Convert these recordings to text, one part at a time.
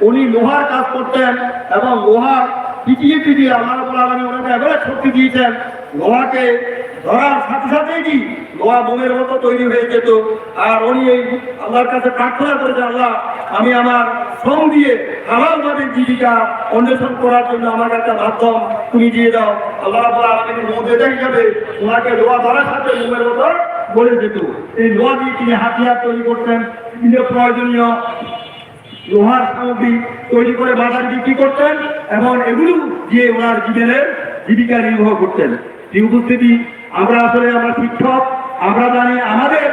উনি লোহার কাজ করতেন এবং লোহা পিটিয়ে পিটিয়ে আল্লাহ রাব্বুল আলামিন ওনাকে এবারে শক্তি দিয়েছেন। লোহাকে ধরার সাথে সাথেই কি লোহা বোমের মতো তৈরি হয়ে যেত। আর উনি এই আল্লাহর কাছে প্রার্থনা করেছে আল্লাহ, আমি আমার শ্রম দিয়ে হালাল ভাবে জীবিকা অন্বেষণ করার জন্য আমার একটা মাধ্যম তুমি দিয়ে দাও। আল্লাহ আলামিনের মধ্যে হিসাবে ওনাকে লোহা ধরার সাথে বোমের মতো গড়ে যেত এই লোহা দিয়ে তিনি হাতিয়ার তৈরি করতেন। তিনি প্রয়োজনীয়। লোহার সামগ্রী তৈরি করে বাজারে বিক্রি করতেন এবং এগুলো দিয়ে ওনার জীবনের জীবিকা নির্বাহ করতেন। এই উপস্থিতি, আমরা আসলে আমরা শিক্ষক, আমরা জানি আমাদের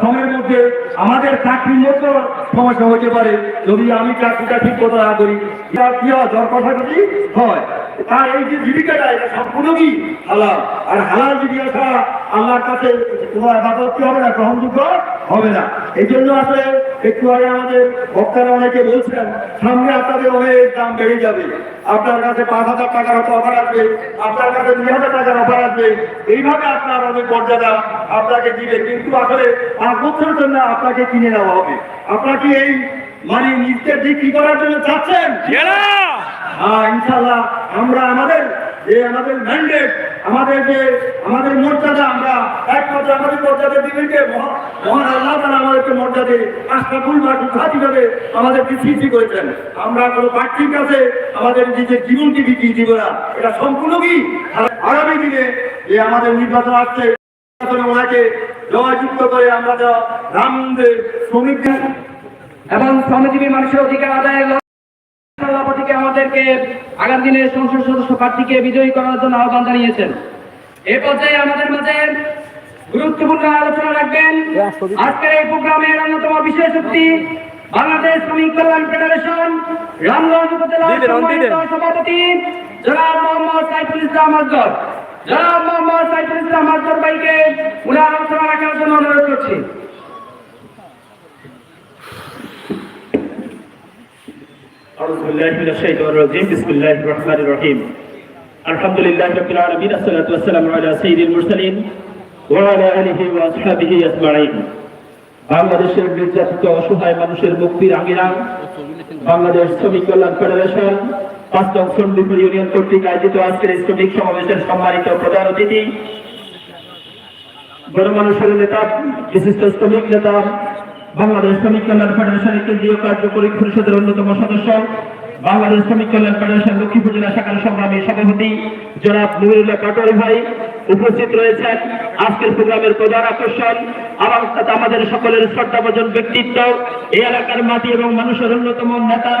সময়ের মধ্যে আমাদের চাকরির মতো সমস্যা হতে পারে। যদি আমি চাকরিটা ঠিক মতো না করি কি হয়? জ্বর কথা যদি হয়। তার এই যে জীবিকাটা, এটা সম্পূর্ণ কি? হালাল। আর হালাল জীবিকা ছাড়া আল্লাহর কাছে তোমার আবাদত কি হবে না? গ্রহণযোগ্য হবে না। এই জন্য আসলে একটু আগে আমাদের বক্তারা অনেকে বলছেন, সামনে আপনাদের অনেক দাম বেড়ে যাবে। আপনার কাছে পাঁচ হাজার টাকার অফার আসবে, আপনার কাছে দুই হাজার টাকার অফার আসবে। এইভাবে আপনার অনেক মর্যাদা আপনাকে দিবে। কিন্তু আসলে পাঁচ বছরের জন্য আপনাকে কিনে নেওয়া হবে। আপনাকে এই মানে নিজকে বিক্রি করার জন্য চাচ্ছেন? হ্যাঁ ইনশাল্লাহ আমরা আমাদের যে আমাদের ম্যান্ডেট আমাদের যে আমাদের মর্যাদা আমরা একমাত্র আমাদের মর্যাদা দিবেন যে মহান আল্লাহ তারা আমাদেরকে মর্যাদে পাঁচটা ফুল বা দুঘাতি ভাবে আমাদেরকে সৃষ্টি করেছেন। আমরা কোনো প্রার্থীর কাছে আমাদের নিজের জীবনকে বিক্রি দিব না। এটা সম্পূর্ণ কি? আগামী দিনে যে আমাদের নির্বাচন আসছে ওনাকে জয়যুক্ত করে আমরা যা রামদের শ্রমিকদের এবং শ্রমজীবী মানুষের অধিকার আদায়ের সভাপতিকে আমাদেরকে আগামী দিনে সংসদ সদস্য প্রার্থীকে বিজয়ী করার জন্য আহ্বান জানিয়েছেন। এ পর্যায়ে আমাদের মাঝে গুরুত্বপূর্ণ আলোচনা রাখবেন। আজকের এই প্রোগ্রামের অন্যতম বিশেষ শক্তি বাংলাদেশ শ্রমিক কল্যাণ ফেডারেশন রামগঞ্জ উপজেলা সভাপতি জনাব মোহাম্মদ সাইফুল ইসলাম আজগর। জনাব মোহাম্মদ সাইফুল ইসলাম আজগর ভাইকে উনার আলোচনা রাখার জন্য অনুরোধ করছি أعوذ بالله من الشيطان الرجيم بسم الله الرحمن الرحيم الحمد لله رب العالمين الصلاة والسلام على سيد المرسلين وعلى آله وأصحابه أجمعين বাংলাদেশের নির্যাতিত অসহায় মানুষের মুক্তির আঙিনা বাংলাদেশ শ্রমিক কল্যাণ ফেডারেশন পাঁচ ইউনিয়ন কর্তৃক আয়োজিত আজকের সমাবেশের সম্মানিত প্রধান অতিথি গণমানুষের নেতা, বিশিষ্ট শ্রমিক নেতা, বাংলাদেশ শ্রমিক কল্যাণ ফেডারেশনের কেন্দ্রীয় কার্যকরী পরিষদের অন্যতম সদস্য বাংলাদেশ শ্রমিক কল্যাণ ফেডারেশন লক্ষ্মীপুর জেলা শাখার সংগ্রামী সভাপতি জনাব নুরুল্লাহ কাটোয়ারি ভাই উপস্থিত রয়েছেন। আজকের প্রোগ্রামের প্রধান আকর্ষণ আমার আমাদের সকলের শ্রদ্ধাভাজন ব্যক্তিত্ব। এই এলাকার মাটি এবং মানুষের অন্যতম নেতা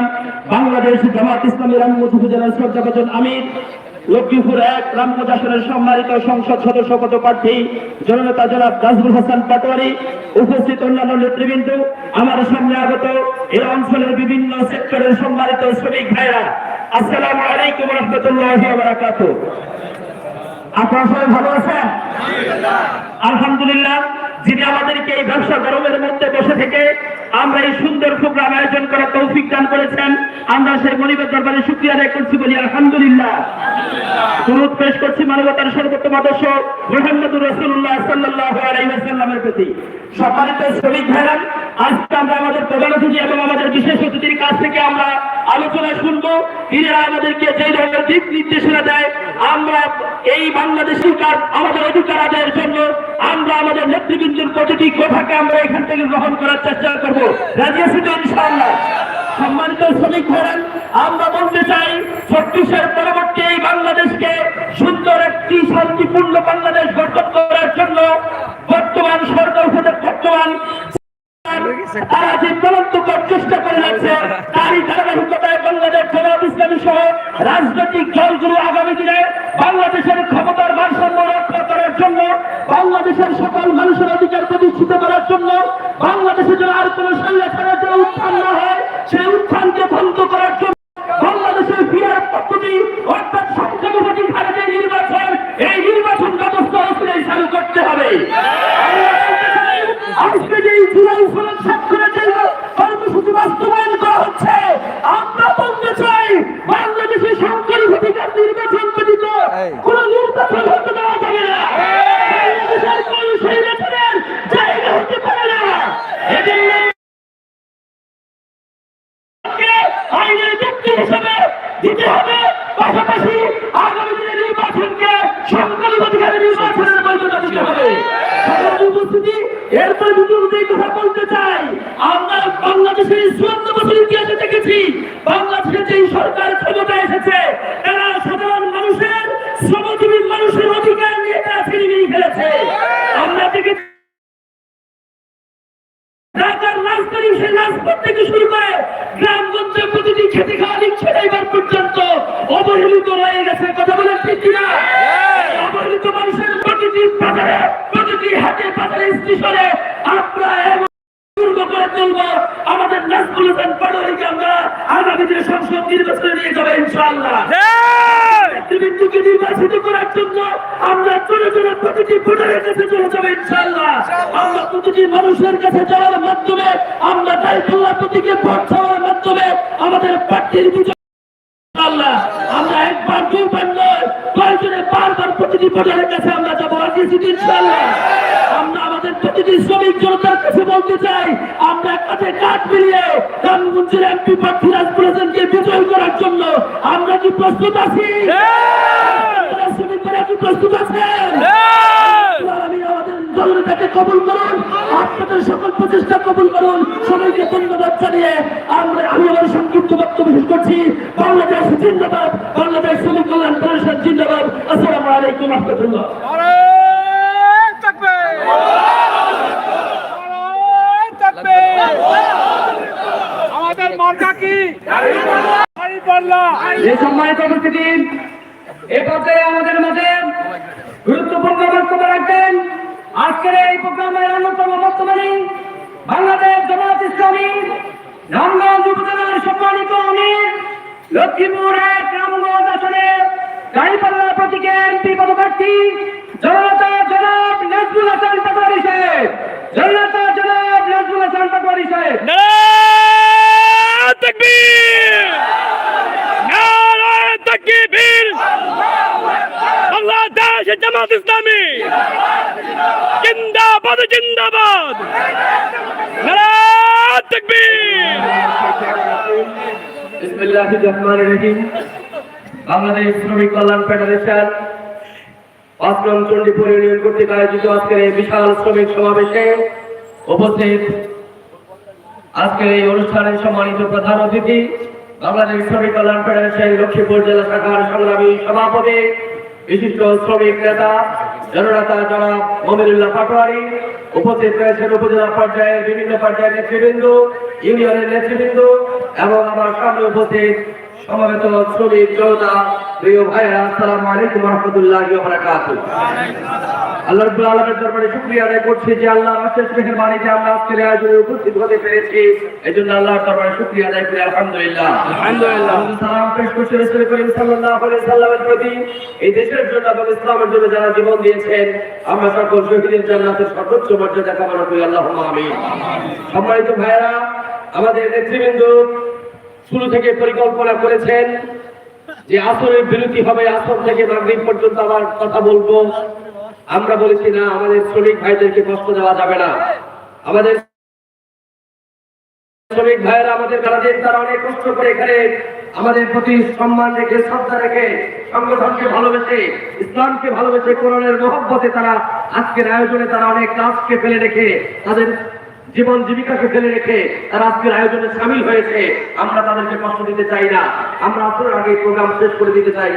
বাংলাদেশ জামাত ইসলামী রামগঞ্জ উপজেলার শ্রদ্ধাভাজন আমির। লক্ষ্মীপুর এক রামগঞ্জ আসনের সম্মানিত সংসদ সদস্য পদপ্রার্থী জননেতা জনাব নাজমুল হাসান পাটোয়ারি উপস্থিত অন্যান্য নেতৃবৃন্দ আমার সামনে আগত এই অঞ্চলের বিভিন্ন সেক্টরের সম্মানিত শ্রমিক ভাইরা। আসসালামু আলাইকুম রহমতুল্লাহ বারাকাত। আপনারা সবাই ভালো আছেন? আলহামদুলিল্লাহ। যিনি আমাদেরকে এই ব্যবসা গরমের মধ্যে বসে থেকে আমরা এই সুন্দর প্রোগ্রাম আয়োজন করার তৌফিক দান করেছেন। আমরা সেই মনিবের দরবারে শুক্রিয়া আদায় করছি বলি, আলহামদুলিল্লাহ। অনুরোধ পেশ করছি মানবতার সর্বোত্তম আদর্শ মোহাম্মদুর রসুল্লাহ সাল্লাহ আলাইসাল্লামের প্রতি। সম্মানিত শ্রমিক ভাইরান আজকে আমরা আমাদের প্রধান অতিথি এবং আমাদের বিশেষ অতিথির কাছ থেকে আমরা আলোচনা শুনব। ইনারা আমাদেরকে যে ধরনের দিক নির্দেশনা দেয়, আমরা এই বাংলাদেশি কাজ আমাদের অধিকার আদায়ের জন্য আমরা আমাদের নেতৃবৃন্দের প্রতিটি কথাকে আমরা এখান থেকে গ্রহণ করার চেষ্টা করব। সম্মানিত শ্রমিক ভাইরান আমরা বলতে চাই, ছত্রিশের পরবর্তী এই বাংলাদেশকে সুন্দর একটি শান্তিপূর্ণ বাংলাদেশ গঠন করার জন্য বর্তমান সরকার উপদের বর্তমান তারই ধারাবাহিকতায় রাজনৈতিক দলগুলো আগামী দিনে বাংলাদেশের ক্ষমতার Come on. নেতৃবৃন্দকে নির্বাচিত করার জন্য আমরা চলে চলে প্রতিটি ভোটারের কাছে চলে যাব ইনশাআল্লাহ। আমরা প্রতিটি মানুষের কাছে যাওয়ার মাধ্যমে, আমরা দায়িত্বল্লাহ প্রতিকে ভোট চাওয়ার মাধ্যমে আমাদের প্রার্থীর বিজয় আমরা একবার দুইবার নয়, কয়েকজনে বারবার প্রতিটি ভোটারের কাছে আমরা যাব। রাজি ইনশাল্লাহ প্রতিটি শ্রমিক জনতার কাছে বলতে চাই আমরা কাছে কাঠ মিলিয়ে রামগঞ্জের এমপি প্রার্থী রাজপ্রসাদকে বিজয় করার জন্য আমরা কি প্রস্তুত আছি? কি প্রস্তুত আছেন? দলনেতাকে কবুল করুন আপনাদের সকল প্রচেষ্টা কবুল করুন সবাইকে ধন্যবাদ জানিয়ে আমরা আমি আমার সংক্ষিপ্ত বক্তব্য শেষ করছি। বাংলাদেশ জিন্দাবাদ বাংলাদেশ শ্রমিক কল্যাণ পরিষদ জিন্দাবাদ। আসসালামু আলাইকুম রহমতুল্লাহ। আমাদের মার্কা কি? যে সম্মানিত উপস্থিতি, এ পর্যায়ে আমাদের মাঝে গুরুত্বপূর্ণ বক্তব্য রাখবেন। আজকের এই প্রোগ্রামের অন্যতম বর্তমানে বাংলাদেশ জামাত ইসলামী রামগঞ্জ উপজেলার সম্মানিত অমির লক্ষ্মীপুর এক রামগঞ্জ আসনে গাড়িপাল্লা প্রতীকের এমপি পদপ্রার্থী জনতা জনাব নাজমুল হাসান পাটোয়ারি সাহেব। জনতা জনাব নাজমুল হাসান পাটোয়ারি সাহেব। তাকবীর! নারায়ণ তাকবীর! বাংলাদেশ জামাত ইসলামী! জিন্দাবাদ জিন্দাবাদ! নারায়ণ তাকবীর! বিসমিল্লাহির রহমানির রহিম। বাংলাদেশ শ্রমিক কল্যাণ ফেডারেশন পাঁচগ্রাম চণ্ডীপুর ইউনিয়ন কর্তৃক আয়োজিত আজকের এই বিশাল শ্রমিক সমাবেশে উপস্থিত আজকের এই অনুষ্ঠানের সম্মানিত প্রধান অতিথি, বাংলাদেশ শ্রমিক কল্যাণ ফেডারেশন লক্ষ্মীপুর জেলা শাখার সংগ্রামী সভাপতি, বিশিষ্ট শ্রমিক নেতা, জননেতা জনাব মমিনুল্লাহ পাটোয়ারি। উপস্থিত রয়েছেন উপজেলা পর্যায়ের বিভিন্ন পর্যায়ের নেতৃবৃন্দ, ইউনিয়নের নেতৃবৃন্দ এবং আমার সামনে উপস্থিত সমবেত শ্রমিক জনতা প্রিয় ভাইরা আসসালামু আলাইকুম রহমতুল্লাহ বারাকাতুহ। আল্লাহ রাব্বুল আলামিনের দরবারে শুকরিয়া আদায় করছি যে আল্লাহ অশেষ মেহেরবানিতে আমরা আজকের এই আয়োজনে উপস্থিত হতে পেরেছি। এই জন্য আল্লাহর দরবারে শুকরিয়া আদায় করি আলহামদুলিল্লাহ। আলহামদুলিল্লাহ। সালাম পেশ করছি রাসূল করিম সাল্লাল্লাহু আলাইহি সাল্লামের প্রতি। এই দেশের জন্য এবং ইসলামের জন্য যারা জীবন দিয়েছেন আমরা সকল শহীদের জান্নাতের সর্বোচ্চ মর্যাদা কামনা করি আল্লাহুম্মা আমিন। সম্মানিত ভাইয়েরা আমাদের নেতৃবৃন্দ শুরু থেকে পরিকল্পনা করেছেন যে আসরের বিরতি হবে, আসর থেকে মাগরিব পর্যন্ত আমার কথা বলব। আমরা বলেছি, না, আমাদের শ্রমিক ভাইদেরকে কষ্ট দেওয়া যাবে না। আমাদের শ্রমিক ভাইয়েরা, আমাদের গাড়াদের তারা অনেক কষ্ট করে এখানে আমাদের প্রতি সম্মান রেখে, শ্রদ্ধা রেখে, সংগঠনকে ভালোবেসে, ইসলামকে ভালোবেসে, কোরআনের মহব্বতে তারা আজকের আয়োজনে তারা অনেক কাজকে ফেলে রেখে তাদের জীবন জীবিকাকে ফেলে রেখে তারা আজকের আয়োজনে সামিল হয়েছে আমরা তাদেরকে কষ্ট দিতে চাই না। আমরা আসলে আগে প্রোগ্রাম শেষ করে দিতে চাই।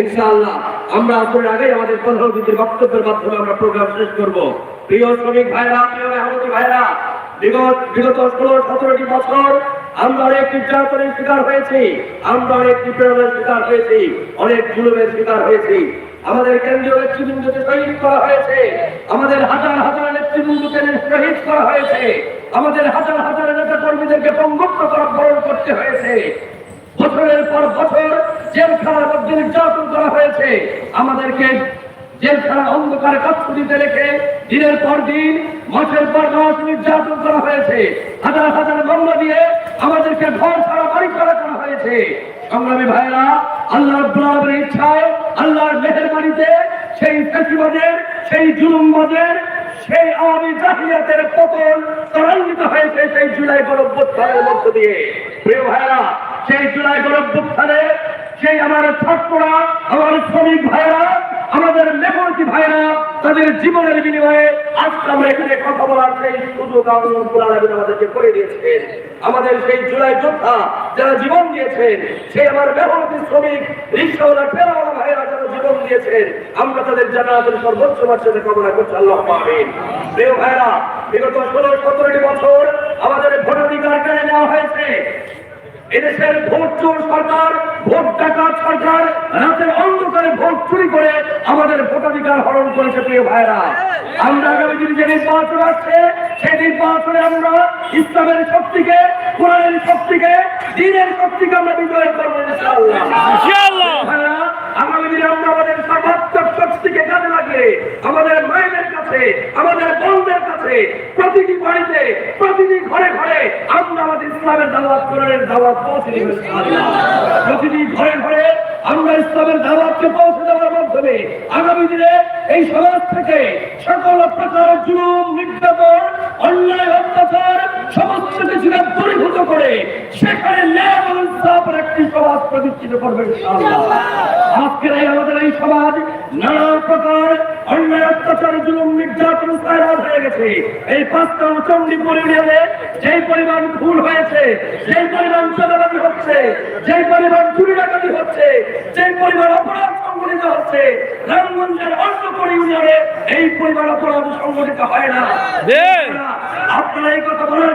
ইনশাআল্লাহ আমরা আসলে আগে আমাদের প্রধান অতিথির বক্তব্যের মাধ্যমে আমরা প্রোগ্রাম শেষ করব। প্রিয় শ্রমিক ভাইরা প্রিয় মেহনতি ভাইরা বিগত বিগত ষোলো সতেরোটি বছর আমরা অনেক নির্যাতনের শিকার হয়েছি। আমরা অনেক নিপীড়নের শিকার হয়েছি। অনেক জুলুমের শিকার হয়েছি। আমাদের কেন্দ্রীয় নেতৃবৃন্দকে শহীদ করা হয়েছে। আমাদের হাজার হাজার করা হয়েছে। আমাদের হাজার হাজার নেতা কর্মীদেরকে করা বরণ করতে হয়েছে। বছরের পর বছর জেলখানার মধ্যে নির্যাতন করা হয়েছে। আমাদেরকে জেলখানা অন্ধকারে দিতে রেখে দিনের পর দিন, মাসের পর মাস নির্যাতন করা হয়েছে। হাজার হাজার মামলা দিয়ে আমাদেরকে ঘর ছাড়া বাড়ি করা হয়েছে। সংগ্রামী ভাইরা আল্লাহ ইচ্ছায়, আল্লাহর মেহেরবানিতে সেই ফেসিবাদের, সেই জুলুমবাদের সেই আওয়ামী জাহিয়াতের পতন ত্বরান্বিত হয়েছে সেই জুলাই গণঅভ্যুত্থানের মধ্য দিয়ে। প্রিয় ভাইরা সেই জুলাই গণভ্যুত্থানে সেই আমার ছাত্ররা, আমার শ্রমিক ভাইরা আমাদের মেহনতি ভাইরা তাদের জীবনের বিনিময়ে আজকে আমরা এখানে কথা বলার সেই সুযোগ আলমিন আমাদেরকে করে দিয়েছেন। আমাদের সেই জুলাই যোদ্ধা যারা জীবন দিয়েছেন, সেই আমার মেহনতি শ্রমিক, রিক্সাওয়ালা ঠেলাওয়ালা ভাইরা জীবন দিয়েছেন। আমরা তাদের জানাতের সর্বোচ্চ মাত্রাতে কামনা করছি। আল্লাহ পাবেন প্রিয় ভাইরা বিগত ষোলো সতেরোটি বছর আমাদের ভোটাধিকার কেড়ে নেওয়া হয়েছে। এদেশের ভোট চোর সরকার ভোট ডাকাত সরকার রাতের অন্ধকারে ভোট চুরি করে আমাদের ভোটাধিকার হরণ করেছে প্রিয় ভাইরা আমরা আগামী দিনে যে নির্বাচন আসছে সেই নির্বাচনে আমরা ইসলামের শক্তিকে কোরআনের শক্তিকে দিনের শক্তিকে আমরা বিজয় করব ইনশাআল্লাহ। আগামী আমাদের সর্বাত্মক শক্তিকে কাজে লাগিয়ে আমাদের মায়েদের কাছে, আমাদের বোনদের কাছে, প্রতিটি বাড়িতে, প্রতিটি ঘরে ঘরে আমরা আমাদের ইসলামের দাওয়াত কোরআনের দাওয়াত প্রতিটি ঘরে ঘরে আমরা ইসলামের দাওয়াতকে পৌঁছে দেওয়ার মাধ্যমে আগামী দিনে এই সমাজ থেকে সকল প্রকার জুলুম, নির্যাতন, অন্যায়, অত্যাচার সমস্ত কিছুকে দূরীভূত করে সেখানে ন্যায় ইনসাফের একটি সমাজ প্রতিষ্ঠিত করবে আজকের এই আমাদের এই সমাজ নানা প্রকার অন্যায় অত্যাচার জুলুম নির্যাতন সায়রান হয়ে গেছে। এই পাঁচটা চণ্ডীপুর ইউনিয়নে যেই পরিমাণ ভুল হয়েছে যেই পরিমাণ চাঁদাবাজি হচ্ছে যেই পরিমাণ চুরি ডাকাতি হচ্ছে যেই পরিমাণ অপরাধ সংগঠিত হচ্ছে রামগঞ্জের অন্য কোন ইউনিয়নে এই পরিমাণ অপরাধ সংগঠিত হয় না। আপনারা এই কথা বলার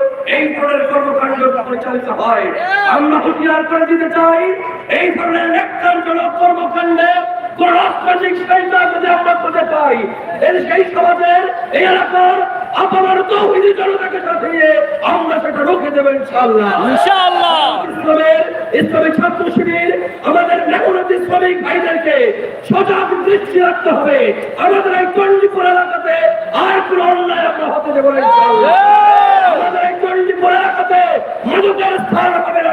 এই ধরনের কর্মকাণ্ড পরিচালিত হয়। আমরা হুঁশিয়ার করে দিতে চাই এই ধরনের ন্যাক্কারজনক কর্মকাণ্ডে কোন রাজনৈতিক সেন্টার যদি আমরা খুঁজে পাই। এই সেই সমাজের এই এলাকার আপনার তৌহিদি জনতাকে সাথে নিয়ে আমরা সেটা রুখে দেবো ইনশাআল্লাহ। ইনশাআল্লাহ। ইসলামের ইসলামিক ছাত্র শিবির আমাদের মেহনতি শ্রমিক ভাইদেরকে সজাগ দৃষ্টি রাখতে হবে। আমাদের এই চণ্ডীপুর এলাকাতে আর কোন অন্যায় আমরা হতে দেবো ইনশাআল্লাহ। আমাদের এই চণ্ডীপুর এলাকাতে মজুদের স্থান হবে না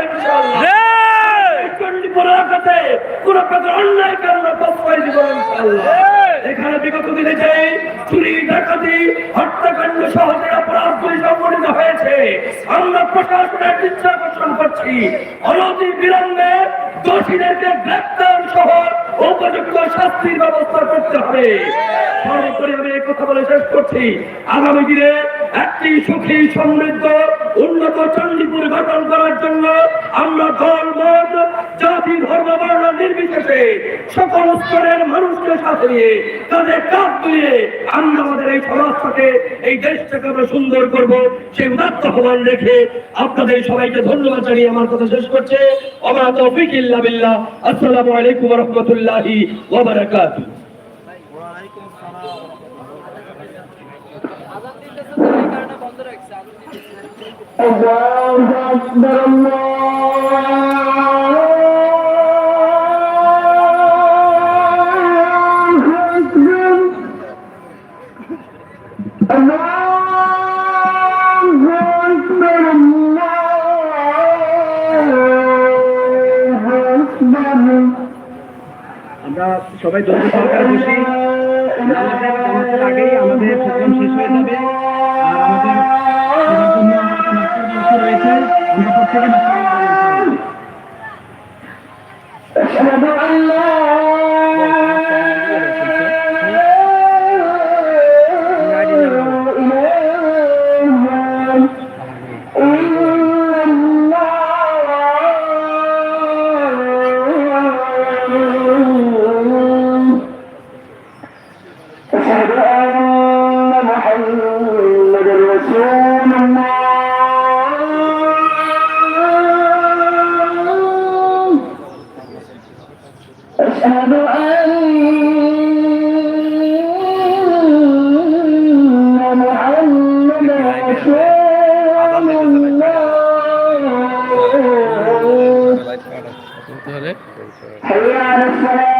কোন প্রকার অন্যায়কে আমরা প্রশ্রয় দিব। এখানে বিগত দিনে যে চুরি ডাকাতি হত্যাকাণ্ড সহ যে অপরাধগুলি সংঘটিত হয়েছে আমরা প্রশাসনের দৃষ্টি আকর্ষণ করছি। অনতি বিলম্বে দোষীদেরকে গ্রেপ্তার সহ উপযুক্ত শাস্তির ব্যবস্থা করতে হবে। সর্বোপরি আমি এই কথা বলে শেষ করছি। আগামী দিনে একটি সুখী সমৃদ্ধ উন্নত চণ্ডীপুর গঠন করার জন্য আমরা দল, মত, জাতি, ধর্ম বর্ণ নির্বিশেষে সকল স্তরের মানুষকে সাথে নিয়ে তাদের কাজ দিয়ে আমরা আমাদের এই সমাজটাকে এই দেশটাকে আমরা সুন্দর করব। সেই উদাত্ত আহ্বান রেখে আপনাদের সবাইকে ধন্যবাদ জানিয়ে আমার কথা শেষ করছে। ইল্লা বিল্লাহ। আসসালামু আলাইকুম ওয়া আমরা সবাই ধৈর্য সহকারে বসি আমাদের প্রোগ্রাম শেষ হয়ে যাবে। আর আমাদের রয়েছে আমরা প্রত্যেকে الصلاة